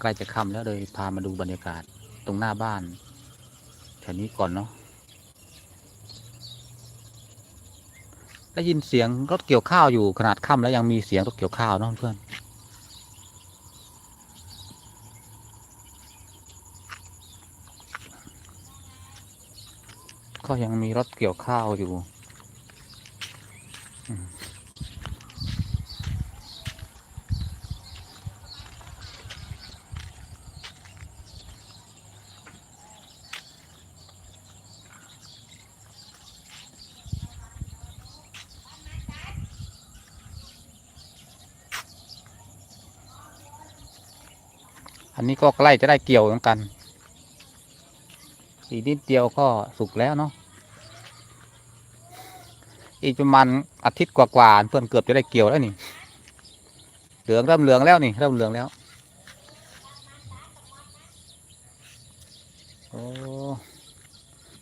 ใกล้จะค่ำแล้วเลยพามาดูบรรยากาศตรงหน้าบ้านแถวนี้ก่อนเนาะได้ยินเสียงรถเกี่ยวข้าวอยู่ขนาดค่ำแล้วยังมีเสียงรถเกี่ยวข้าวเนาะเพื่อนก็ยังมีรถเกี่ยวข้าวอยู่ อันนี้ก็ใกล้จะได้เกี่ยวเหมือนกัน อีกนิดเดียวก็สุกแล้วเนาะ อีกประมาณอาทิตย์กว่าๆเพื่อนเกือบจะได้เกี่ยวแล้วนี่ เหลืองเริ่มเหลืองแล้วนี่เริ่มเหลืองแล้ว โอ้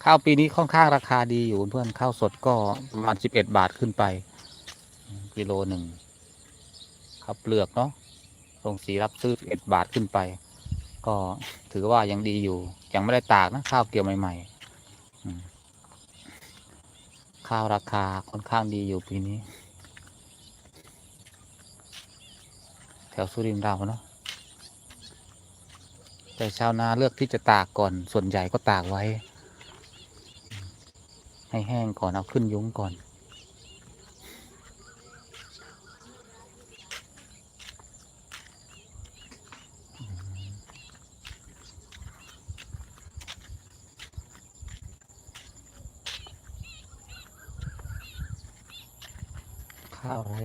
ข้าวปีนี้ค่อนข้างราคาดีอยู่เพื่อนข้าวสดก็ประมาณสิบเอ็ดบาทขึ้นไป กิโลหนึ่งข้าวเปลือกเนาะโรงสีรับซื้อสิบเอ็ดบาทขึ้นไป ก็ถือว่ายังดีอยู่ ยังไม่ได้ตากนะข้าวเกี่ยวใหม่ๆข้าวราคาค่อนข้างดีอยู่ปีนี้ แถวสุรินทร์เราเนาะแต่ชาวนาเลือกที่จะตากก่อนส่วนใหญ่ก็ตากไว้ ให้แห้งก่อนเอาขึ้นยุ้งก่อน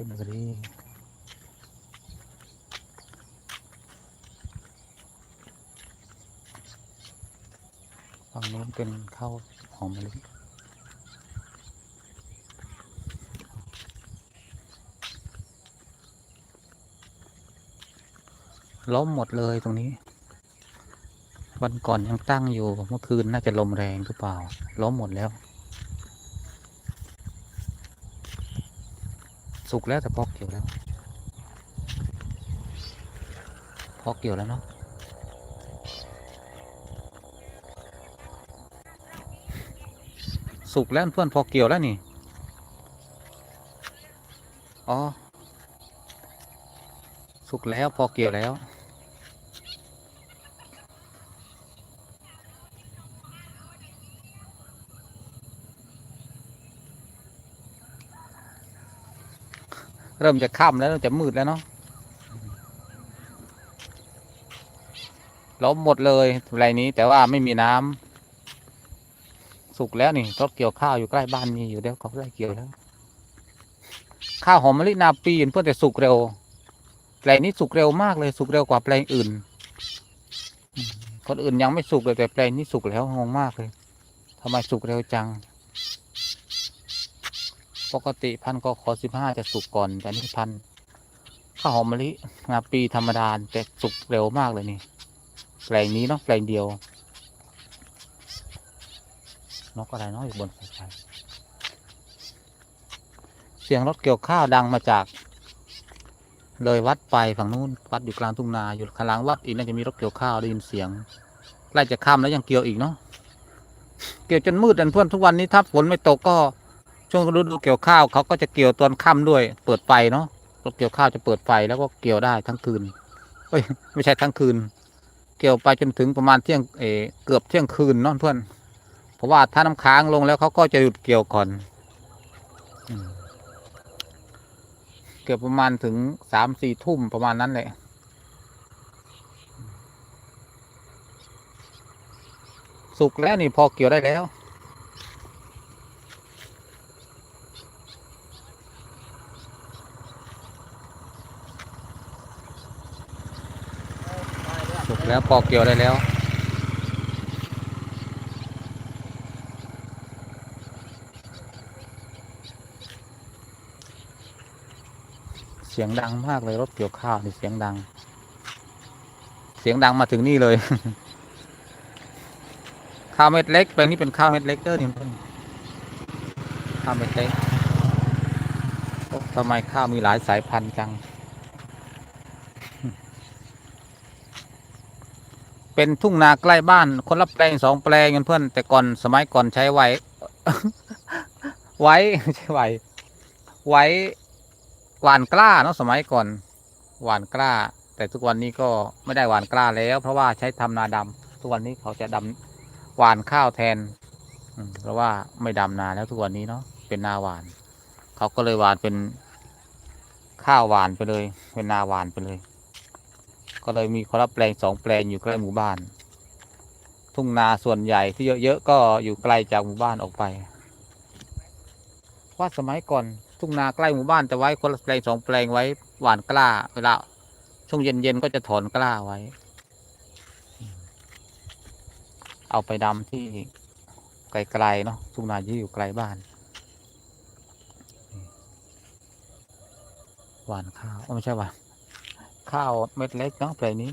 เบอรี่ฝั่งโน้นเป็นข้าวหอมมะลิล้มหมดเลยตรงนี้ วันก่อนยังตั้งอยู่ เมื่อคืนน่าจะลมแรงหรือเปล่า ล้มหมดแล้ว สุกแล้วแต่พอกเกี่ยวแล้ว พอกเกี่ยวแล้วเนาะสุกแล้วเพื่อนพอเกี่ยวแล้วนี่ อ๋อ สุกแล้วพอเกี่ยวแล้ว เริ่มจะค่ำแล้วเริ่มจะมืดแล้วเนาะล้มหมดเลยไรนี้ แต่ว่าไม่มีน้ำสุกแล้วนี่รถเกี่ยวข้าวอยู่ใกล้บ้านมีอยู่เดี๋ยวเขาได้เกี่ยวแล้ว ข้าวหอมมะลินาปีนเพื่อแต่สุกเร็วแปลงนี้สุกเร็วมากเลยสุกเร็วกว่าแปลงอื่น คนอื่นยังไม่สุกเลยแต่แปลงนี้สุกแล้วงงมากเลยทำไมสุกเร็วจัง ปกติพันธุ์กขอสิบห้าจะสุกก่อนแต่นี่พันข้าวหอมมะลิงาปีธรรมดาแต่สุกเร็วมากเลยนี่แปลงนี้เนาะแปลงเดียวนกอะไรเนาะอยู่บนสายไฟเสียงรถเกี่ยวข้าวดังมาจาก เลยวัดไปฝั่งนู้นวัดอยู่กลางทุ่งนาอยู่ข้างหลังวัดอีกน่าจะมีรถเกี่ยวข้าวได้ยินเสียงใกล้จะค่ำแล้วยังเกี่ยวอีกเนาะเกี่ยวจนมืดอันเพื่อนทุกวันนี้ถ้าฝนไม่ตกก็ ช่วงฤดูเกี่ยวข้าวเขาก็จะเกี่ยวตอนค่ำด้วย เปิดไฟเนาะรถเกี่ยวข้าวจะเปิดไฟแล้วก็เกี่ยวได้ทั้งคืนเอ้ยไม่ใช่ทั้งคืน เกี่ยวไปจนถึงประมาณเที่ยงเอเกือบเที่ยงคืนเนาะเพื่อน เพราะว่าถ้าน้ำค้างลงแล้วเขาก็จะหยุดเกี่ยวก่อนเกือบประมาณถึงสามสี่ทุ่มประมาณนั้นแหละสุกแล้วนี่พอเกี่ยวได้แล้ว แล้ว ปอกเกี่ยวได้แล้ว เสียงดังมากเลยรถเกี่ยวข้าวนี่เสียงดัง เสียงดังมาถึงนี่เลย ข้าวเม็ดเล็กแปลงนี้เป็นข้าวเม็ดเล็กเด้อนี่เพิ่นข้าวเม็ดเล็กทำไมข้าวมีหลายสายพันธุ์จัง เป็นทุ่งนาใกล้บ้าน คนละแปลงสองแปลงกันเพื่อนแต่ก่อนสมัยก่อนใช้ไว้ ไว้ใช่ไว้ไว้หวานกล้าเนาะสมัยก่อน หวานกล้า แต่ทุกวันนี้ก็ไม่ได้หวานกล้าแล้ว เพราะว่าใช้ทำนาดำทุกวันนี้เขาจะดำหวานข้าวแทนเพราะว่าไม่ดำนาแล้วทุกวันนี้เนาะเป็นนาหวาน เขาก็เลยหวานเป็นข้าวหวานไปเลย เป็นนาหวานไปเลย ก็เลยมีคนละแปลงสองแปลงอยู่ใกล้หมู่บ้าน ทุ่งนาส่วนใหญ่ที่เยอะๆก็อยู่ไกลจากหมู่บ้านออกไปว่าสมัยก่อนทุ่งนาใกล้หมู่บ้านแต่ไว้คนละแปลงสองแปลงไว้หวานกล้าเวลาช่วงเย็นๆก็จะถอนกล้าไว้ เอาไปดำที่ไกลๆเนาะทุ่งนาที่อยู่ไกลบ้านหวานข้าวไม่ใช่หวาน ข้าวเม็ดเล็กเนาะแปลงนี้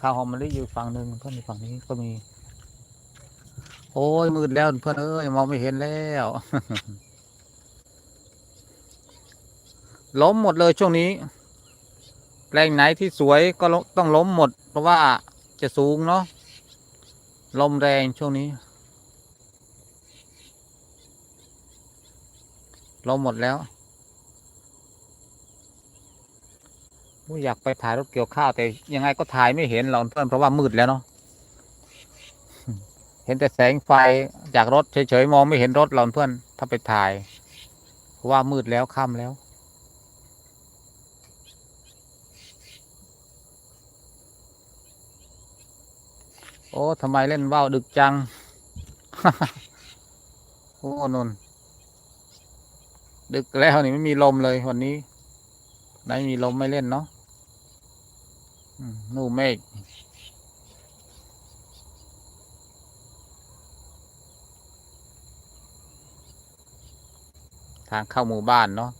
ข้าวหอมมะลิอยู่ฝั่งหนึ่งเพื่อนฝั่งนี้ก็มี โอ้ยมืดแล้วเพื่อนเอ้ยมองไม่เห็นแล้วล้มหมดเลยช่วงนี้ แปลงไหนที่สวยก็ต้องล้มหมด เพราะว่าจะสูงเนาะลมแรงช่วงนี้ล้มหมดแล้ว อยอยากไปถ่ายรถเกี่ยวข้าวแต่ยังไงก็ถ่ายไม่เห็นหรอกเพื่อนเพราะว่ามืดแล้วเนาะเห็นแต่แสงไฟจากรถเฉยๆมองไม่เห็นรถเราเพื่อน ถ้าไปถ่ายเพราะว่ามืดแล้วค่ำแล้ว โอ้ทำไมเล่นว่าวดึกจังโอ้นนดึกแล้วนี่ไม่มีลมเลยวันนี้ ไหนมีลมไม่เล่นเนาะ มนู่เมฆทางเข้าหมู่บ้านเนาะ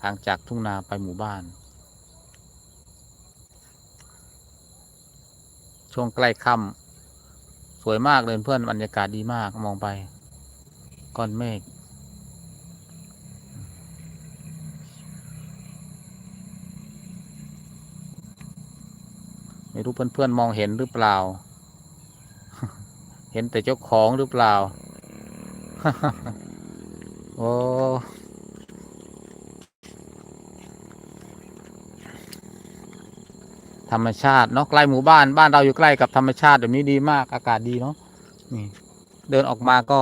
ทางจากทุ่งนาไปหมู่บ้าน ช่วงใกล้ค่ำสวยมากเลยเพื่อนบรรยากาศดีมากมองไป ก้อนเมฆ ไม่รู้เพื่อนๆมองเห็นหรือเปล่า เห็นแต่เจ้าของหรือเปล่า โอ้ธรรมชาติเนาะใกล้หมู่บ้านบ้านเราอยู่ใกล้กับธรรมชาติแบบนี้ดีมากอากาศดีเนาะนี่ เดินออกมาก็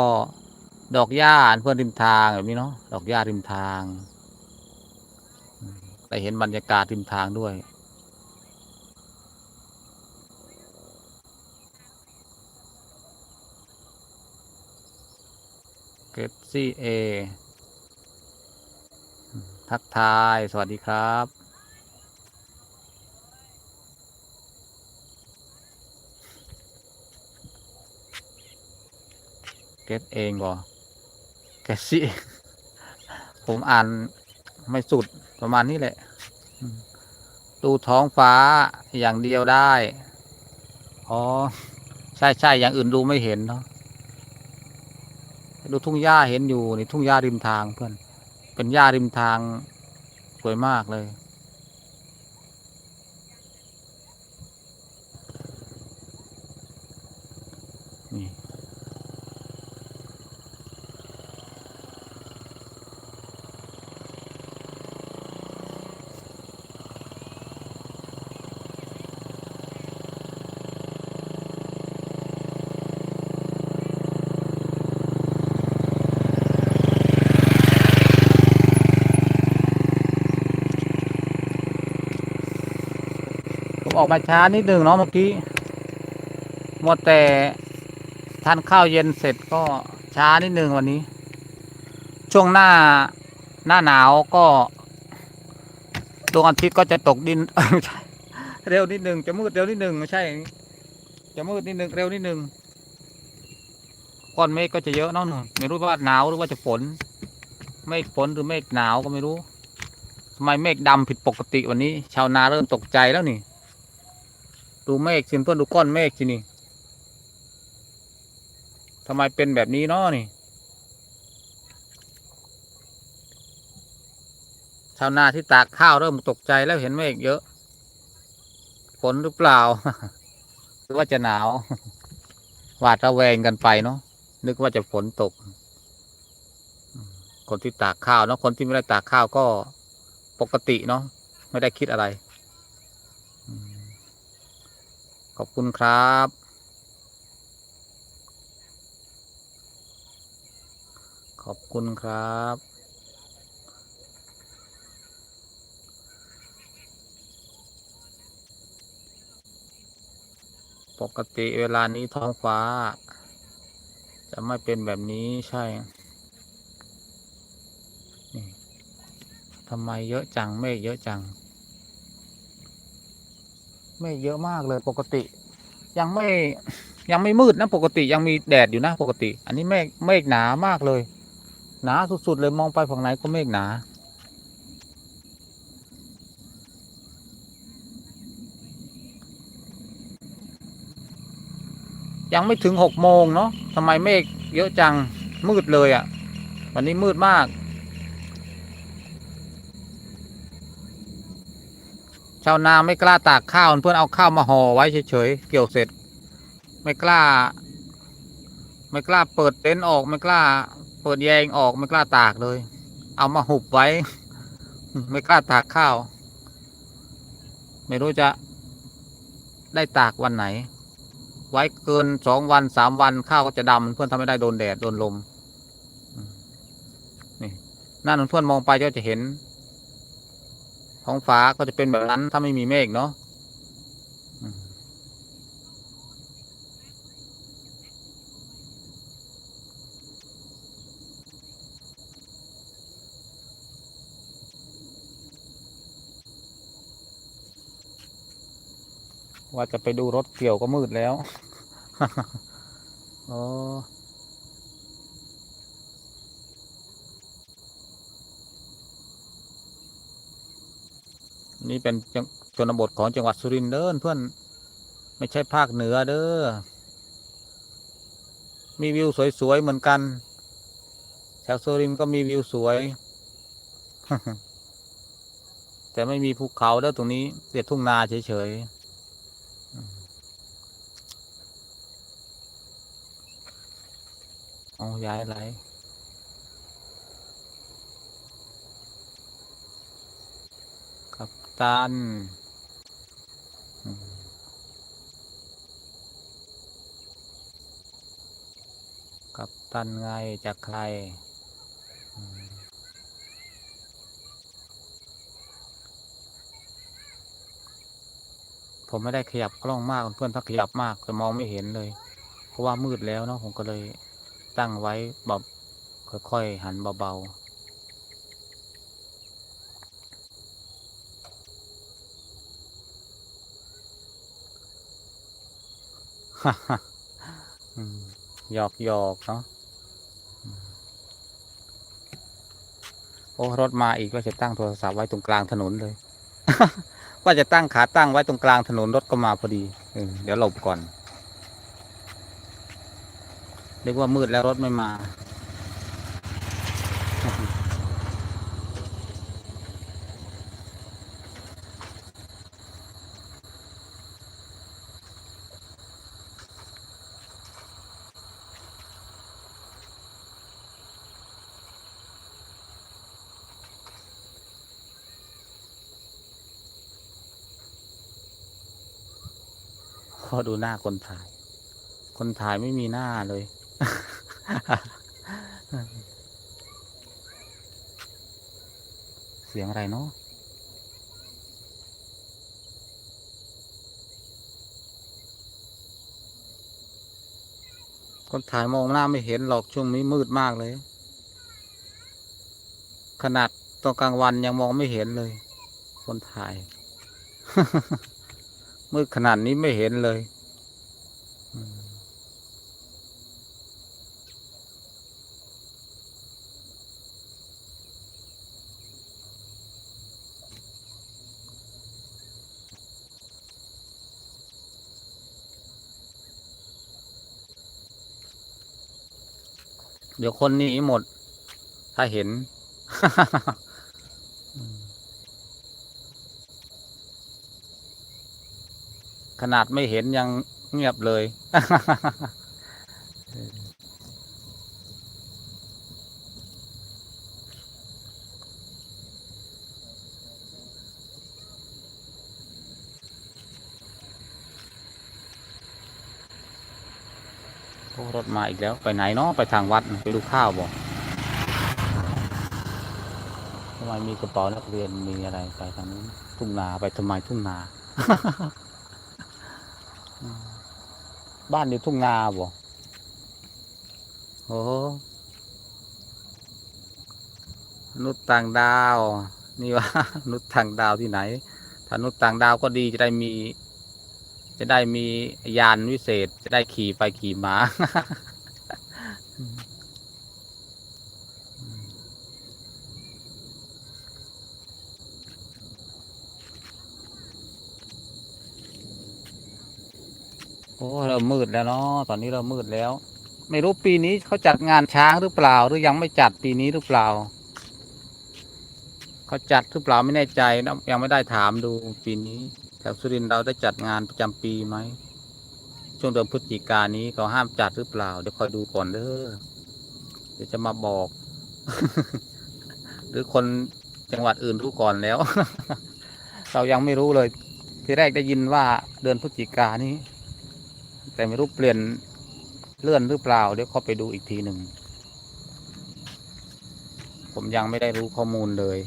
ดอกหญ้าเพื่อนริมทางแบบนี้เนาะดอกหญ้าริมทางอืมได้เห็นบรรยากาศริมทางด้วย เกรดซี่เอทักทาย สวัสดีครับ เก็ตเองก่อแกสิผมอ่านไม่สุดประมาณนี้แหละอืมดูท้องฟ้าอย่างเดียวได้ อ๋อ ใช่ใช่อย่างอื่นดูไม่เห็นเนาะ ดูทุ่งหญ้าเห็นอยู่ในทุ่งหญ้าริมทางเพื่อนเป็นหญ้าริมทางสวยมากเลย ออกมาช้านิดหนึ่งเนาะเมื่อกี้มัวแต่ทานข้าวเย็นเสร็จก็ช้านิดหนึ่งวันนี้ ช่วงหน้าหน้าหนาวก็ดวงอาทิตย์ก็จะตกดินเร็วนิดหนึ่งจะมืดเร็วนิดหนึ่งไม่ใช่ จะมืดนิดหนึ่งเร็วนิดหนึ่งก้อนเมฆก็จะเยอะเนาะหนูไม่รู้ว่าหนาวหรือว่าจะฝนเมฆฝนหรือเมฆหนาวก็ไม่รู้ทำไมเมฆดำผิดปกติวันนี้ ชาวนาเริ่มตกใจแล้วนี่ ดูเมฆสิเพื่อนดูก้อนเมฆสินี่ทำไมเป็นแบบนี้เนาะนี่ชาวนาที่ตากข้าวเริ่มตกใจแล้วเห็นเมฆเยอะ ฝนหรือเปล่า หรือว่าจะหนาว หวาดระแวงกันไปเนาะนึกว่าจะฝนตก คนที่ตากข้าวเนาะคนที่ไม่ได้ตากข้าวก็ปกติเนาะไม่ได้คิดอะไร ขอบคุณครับ ขอบคุณครับปกติเวลานี้ท้องฟ้า จะไม่เป็นแบบนี้ใช่ นี่ทำไมเยอะจังเมฆเยอะจัง เมฆเยอะมากเลยปกติ ยังไม่ยังไม่มืดนะปกติยังมีแดดอยู่นะปกติ อันนี้เมฆเมฆหนามากเลย หนาสุดๆเลยมองไปฝั่งไหนก็เมฆหนายังไม่ถึงหกโมงเนาะทำไมเมฆเยอะจังมืดเลยอะ่ะ วันนี้มืดมาก ชาวนาไม่กล้าตากข้าวเพื่อนเอาข้าวมาห่อไว้เฉยๆเกี่ยวเสร็จ ไม่กล้า ไม่กล้าเปิดเต็นท์ออกไม่กล้า เปิดแยงออกไม่กล้าตากเลย เอามาหุบไว้ ไม่กล้าตากข้าว ไม่รู้จะได้ตากวันไหน ไว้เกินสองวันสามวันข้าวก็จะดำเพื่อนทำไม่ได้โดนแดดโดนลมนี่นั่นเพื่อนมองไปก็จะเห็น ท้องฟ้าก็จะเป็นแบบนั้นถ้าไม่มีเมฆเนาะว่าจะไปดูรถเกี่ยวก็มืดแล้ว อ๋อ นี่เป็นชนบทของจังหวัดสุรินทร์เด้อเพื่อนไม่ใช่ภาคเหนือเด้อ มีวิวสวยๆเหมือนกัน แถวสุรินทร์ก็มีวิวสวย แต่ไม่มีภูเขาเด้อตรงนี้เสียทุ่งนาเฉยๆอืมเอาย้ายอะไร กับ ตัน กับตันไงจากใคร ผมไม่ได้ขยับกล้องมากเพื่อนถ้าขยับมากจะมองไม่เห็นเลย เพราะว่ามืดแล้วเนาะผมก็เลยตั้งไว้แบบค่อยๆหันเบาๆ หยอกหยอกเนาะโอ้รถมาอีกก็จะตั้งโทรศัพท์ไว้ตรงกลางถนนเลย ว่าจะตั้งขาตั้งไว้ตรงกลางถนนรถก็มาพอดีเดี๋ยวหลบก่อนเรียกว่ามืดแล้วรถไม่มา พอดูหน้าคนถ่าย คนถ่ายไม่มีหน้าเลย เสียงอะไรเนาะคนถ่ายมองหน้าไม่เห็นหรอกช่วงนี้มืดมากเลย ขนาดตอนกลางวันยังมองไม่เห็นเลย คนถ่าย มืดขนาดนี้ไม่เห็นเลย เดี๋ยวคนหนี้หมด ถ้าเห็น อืม ขนาดไม่เห็นยังเงียบเลย รถมาอีกแล้ว ไปไหนเนาะไปทางวัด ไปดูข้าวบอกทำไมมีกระเป๋านักเรียนมีอะไรไปทางนู้นทุ่งนาไปทำไมทุ่งนา บ้านอยู่ทุ่งนาบ่โอ้มนุษย์ต่างดาว นี่ว่ามนุษย์ต่างดาวที่ไหน ถ้ามนุษย์ต่างดาวก็ดีจะได้มี จะได้มียานวิเศษ จะได้ขี่ไปขี่มา โอ้เรามืดแล้วเนาะตอนนี้เรามืดแล้ว ไม่รู้ปีนี้เขาจัดงานช้างหรือเปล่า หรือยังไม่จัดปีนี้หรือเปล่าเขาจัดหรือเปล่าไม่แน่ใจนะยังไม่ได้ถามดูปีนี้แถวสุรินทร์เราได้จัดงานประจำปีไหมช่วงเดือนพฤศจิกายนนี้เขาห้ามจัดหรือเปล่า เดี๋ยวคอยดูก่อนเด้อเดี๋ยวจะมาบอก หรือคนจังหวัดอื่นรู้ก่อนแล้ว เรายังไม่รู้เลย ทีแรกได้ยินว่าเดือนพฤศจิกายนนี้ แต่ไม่รู้เปลี่ยนเลื่อนหรือเปล่า เดี๋ยวเขาไปดูอีกทีหนึ่ง ผมยังไม่ได้รู้ข้อมูลเลย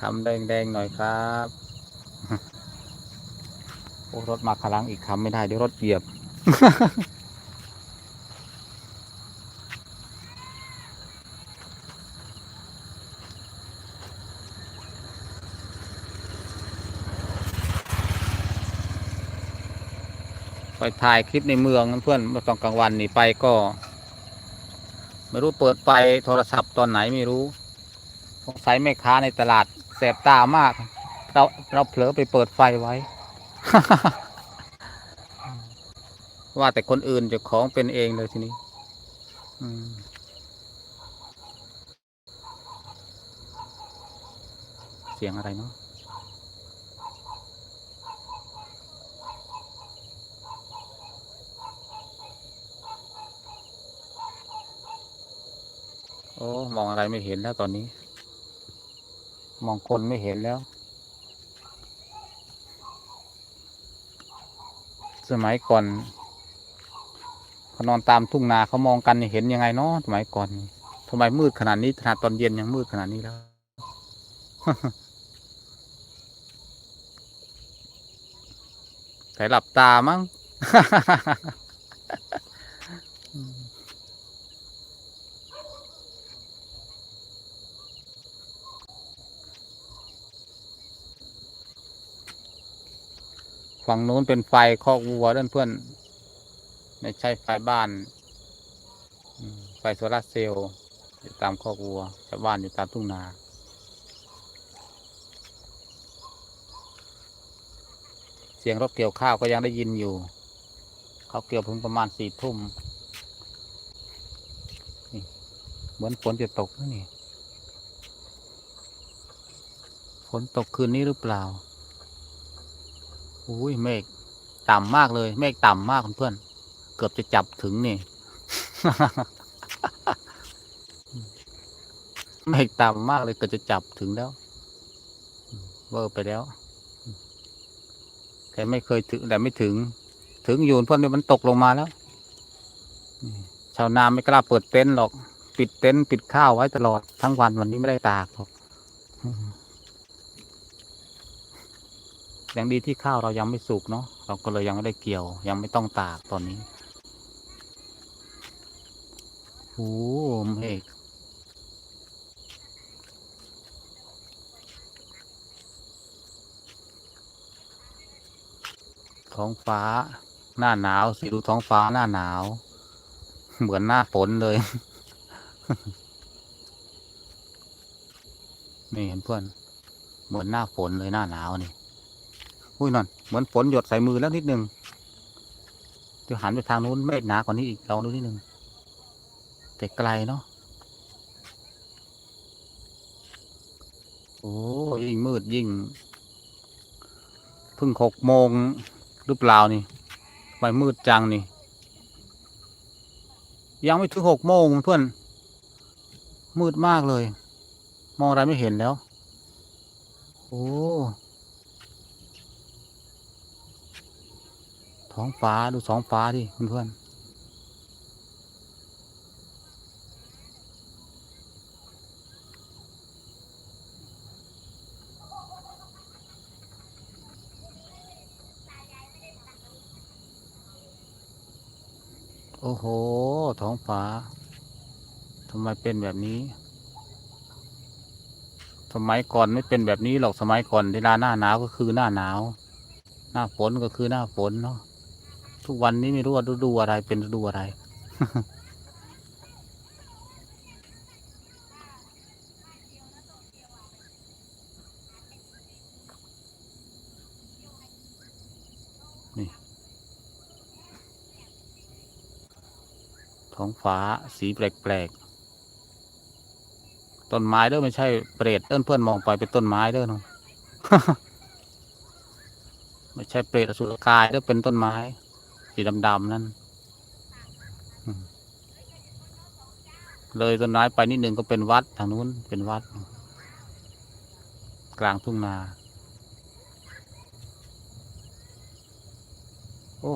คำแดงๆหน่อยครับโอ้รถมาขลังอีกคำไม่ได้เดี๋ยวรถเหยียบ ไปถ่ายคลิปในเมืองเพื่อนเมื่อตอนกลางวันนี่ไปก็ ไม่รู้เปิดไฟโทรศัพท์ตอนไหนไม่รู้สงสัยแม่ค้าในตลาดแสบตามาก เราเราเผลอไปเปิดไฟไว้ ว่าแต่คนอื่นจะของเป็นเองเลยทีนี้เสียงอะไรเนาะ อ้มองอะไรไม่เห็นแล้วตอนนี้ มองคนไม่เห็นแล้ว สมัยก่อนเขานอนตามทุ่งนาเขามองกันเห็นยังไงเนาะสมัยก่อนทำไมมืดขนาดนี้ขนาดตอนเย็นยังมืดขนาดนี้แล้วใส่หลับตามั้ง ฝั่งนู้นเป็นไฟคอกวัวเพื่อนเพื่อนไม่ใช่ไฟบ้าน ไฟโซลาร์เซลล์อยู่ตามคอกวัวชาวบ้านอยู่ตามทุ่งนาเสียงรถเกี่ยวข้าวก็ยังได้ยินอยู่ เขาเกี่ยวเพิ่งประมาณสี่ทุ่มเหมือนฝนจะตกนี่ฝนตกคืนนี้หรือเปล่า อุ้ยเมฆต่ำมากเลย เมฆต่ำมากเพื่อนเกือบจะจับถึงนี่ เมฆต่ำมากเลยเกือบจะจับถึงแล้ว เวอร์ไปแล้ว แต่ไม่เคยถึงแต่ไม่ถึง ถึงอยู่เพื่อนเนี่ยมันตกลงมาแล้ว ชาวนาไม่กล้าเปิดเต็นท์หรอก ปิดเต็นท์ปิดข้าวไว้ตลอดทั้งวันวันนี้ไม่ได้ตากหรอก ย่างดีที่ข้าวเรายังไม่สุกเนาะเราก็เลยยังไม่ได้เกี่ยว ยังไม่ต้องตากตอนนี้โอ้เมฆท้องฟ้า หน้าหนาวสิดูท้องฟ้าหน้าหนาว เหมือนหน้าฝนเลย นี่เห็นเพื่อน เหมือนหน้าฝนเลยหน้าหนาวนี่ อุ้ยนั่นเหมือนฝนหยดใส่มือแล้วนิดนึงเดี๋ยวหันไปทางนู้นเมฆหนากว่านี้อีกลองดูนิดนึงแต่ไกลเนาะโอ้ยิ่งมืดยิ่งเพิ่งหกโมงหรือเปล่านี่ไปมืดจังนี่ ยังไม่ถึงหกโมงเพื่อน มืดมากเลย มองอะไรไม่เห็นแล้ว โอ้ ท้องฟ้าดูท้องฟ้าดิเพื่อนโอ้โห ท้องฟ้า ทำไมเป็นแบบนี้ สมัยก่อนไม่เป็นแบบนี้หรอก สมัยก่อนเวลาหน้าหนาวก็คือหน้าหนาว หน้าฝนก็คือหน้าฝนเนาะ ทุกวันนี้ไม่รู้ว่าฤดูอะไรเป็นฤดูอะไร นี่ ท้องฟ้าสีแปลกๆ ต้นไม้เด้อไม่ใช่เปรตเอิ้นเพื่อนมองไปเป็นต้นไม้เด้อเนาะไม่ใช่เปรตอสุรกายเด้อเป็นต้นไม้ สีดำๆนั่นเลยต้นไม้ไปนิดหนึ่งก็เป็นวัดทางนู้นเป็นวัด กลางทุ่งนา โอ้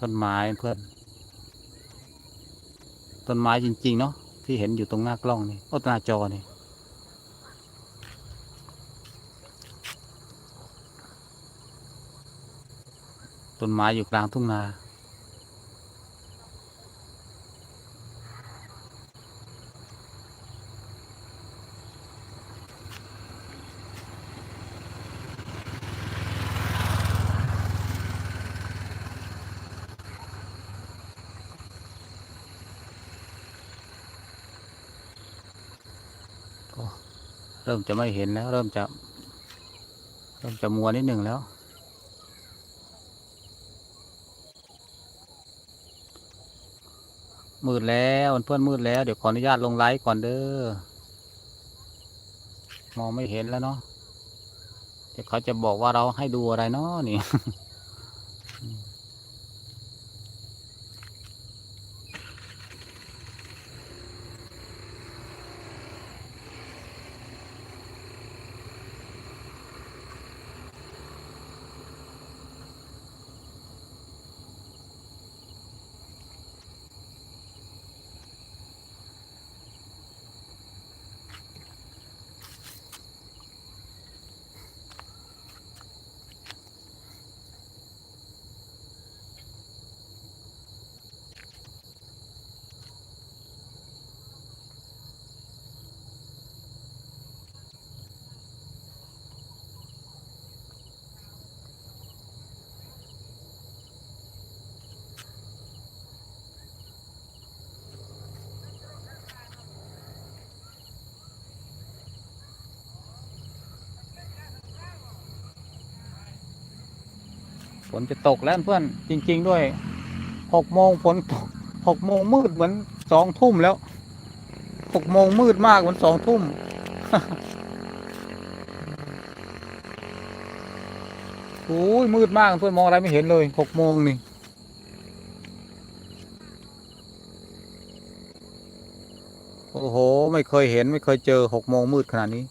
ต้นไม้เพื่อน ต้นไม้จริง ๆ เนาะ ที่เห็นอยู่ตรงหน้ากล้องนี่โอ้หน้าจอนี่ต้นไม้อยู่กลางทุ่งนา ริ่มจะไม่เห็นแล้ว เริ่มจะ เริ่มจะมัวนิดหนึ่งแล้ว มืดแล้วเพื่อนมืดแล้ว เดี๋ยวขออนุญาตลงไลฟ์ก่อนเด้อมองไม่เห็นแล้วเนาะเดี๋ยวเขาจะบอกว่าเราให้ดูอะไรเนาะนี่ ฝนจะตกแล้วเพื่อนจริง ๆ ด้วยหกโมงฝนตกหกโมงมืดเหมือนสองทุ่มแล้วหกโมงมืดมากเหมือนสองทุ่มโอ้ยมืดมากเพื่อนมองอะไรไม่เห็นเลยหกโมงนี่โอ้โห ไม่เคยเห็นไม่เคยเจอหกโมงมืดขนาดนี้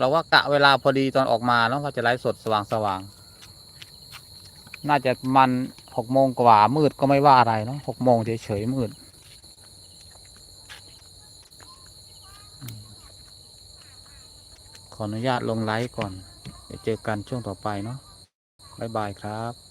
เราว่ากะเวลาพอดีตอนออกมาเนาะก็จะไลฟ์สดสว่างสว่างๆน่าจะมันหกโมงกว่ามืดก็ไม่ว่าอะไรเนาะหกโมงเฉยๆมืดขออนุญาตลงไลฟ์ก่อน เดี๋ยวเจอกันช่วงต่อไปเนาะ บ๊ายบายครับ